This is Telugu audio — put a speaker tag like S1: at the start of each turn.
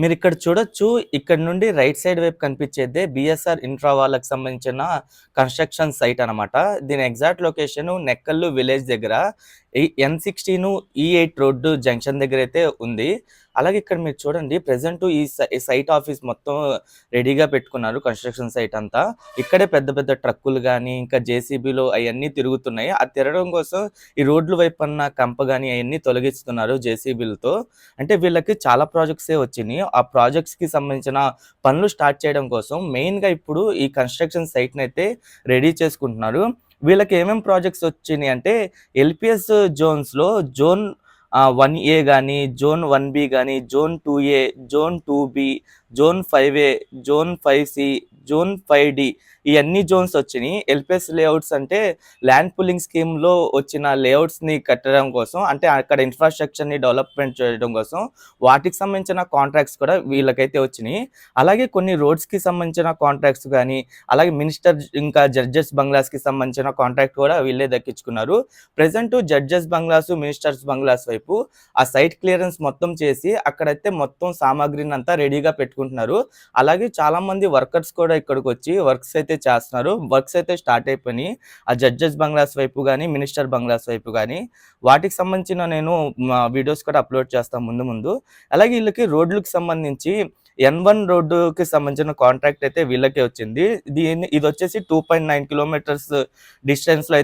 S1: మీరు ఇక్కడ చూడొచ్చు ఇక్కడ నుండి రైట్ సైడ్ వైపు కనిపించేదే బిఎస్ఆర్ ఇన్ఫ్రా వాళ్ళకి సంబంధించిన కన్స్ట్రక్షన్ సైట్ అన్నమాట. దీని ఎగ్జాక్ట్ లొకేషన్ నెక్కల్లు విలేజ్ దగ్గర. N sixteen E eight road junction దగ్గర అయితే ఉంది. అలాగే ఇక్కడ మీరు చూడండి ప్రెసెంట్ ఈ సై- సైట్ ఆఫీస్ మొత్తం రెడీగా పెట్టుకున్నారు కన్స్ట్రక్షన్ సైట్ అంతా. ఇక్కడే పెద్ద పెద్ద ట్రక్కులు కానీ ఇంకా జేసీబీలు అవన్నీ తిరుగుతున్నాయి. అది తిరగడం కోసం ఈ రోడ్ల వైపు అన్న కంప కానీ అవన్నీ తొలగిస్తున్నారు జేసీబీలతో అంటే వీళ్ళకి చాలా ప్రాజెక్ట్సే వచ్చినాయి. ఆ ప్రాజెక్ట్స్కి సంబంధించిన పనులు స్టార్ట్ చేయడం కోసం మెయిన్గా ఇప్పుడు ఈ కన్స్ట్రక్షన్ సైట్ని అయితే రెడీ చేసుకుంటున్నారు. వీళ్ళకి ఏమేమి ప్రాజెక్ట్స్ వచ్చినాయి అంటే ఎల్పిఎస్ జోన్స్లో జోన్ వన్ ఏ కానీ జోన్ వన్ బి కానీ zone two A zone two B zone five A zone five C zone five D ఇవన్నీ జోన్స్ వచ్చినాయి. ఎల్పిఎస్ లేఅవుట్స్ అంటే ల్యాండ్ పుల్లింగ్ స్కీమ్లో వచ్చిన లేఅవుట్స్ని కట్టడం కోసం అంటే అక్కడ ఇన్ఫ్రాస్ట్రక్చర్ని డెవలప్మెంట్ చేయడం కోసం వాటికి సంబంధించిన కాంట్రాక్ట్స్ కూడా వీళ్ళకైతే వచ్చినాయి. అలాగే కొన్ని రోడ్స్కి సంబంధించిన కాంట్రాక్ట్స్ కానీ అలాగే మినిస్టర్ ఇంకా జడ్జెస్ బంగ్లాస్కి సంబంధించిన కాంట్రాక్ట్ కూడా వీళ్ళే దక్కించుకున్నారు. Present judges bungalows ministers bungalows వైపు ఆ సైట్ క్లియరెన్స్ మొత్తం చేసి అక్కడైతే మొత్తం సామాగ్రిని అంతా రెడీగా పెట్టుకుంటున్నారు. అలాగే చాలా మంది వర్కర్స్ కూడా ఇక్కడికి వచ్చి వర్క్స్ అయితే చేస్తున్నారు. వర్క్స్ అయితే స్టార్ట్ అయిపోయినాయి. ఆ జడ్జెస్ బంగ్లాస్ వైపు కానీ మినిస్టర్ బంగ్లాస్ వైపు కానీ వాటికి సంబంధించిన నేను వీడియోస్ కూడా అప్లోడ్ చేస్తాను ముందు ముందు. అలాగే వీళ్ళకి రోడ్లకు సంబంధించి ఎన్ వన్ రోడ్డుకి సంబంధించిన కాంట్రాక్ట్ అయితే వీళ్ళకే వచ్చింది. దీని ఇది వచ్చేసి టూ పాయింట్ నైన్ కిలోమీటర్స్ డిస్టెన్స్లో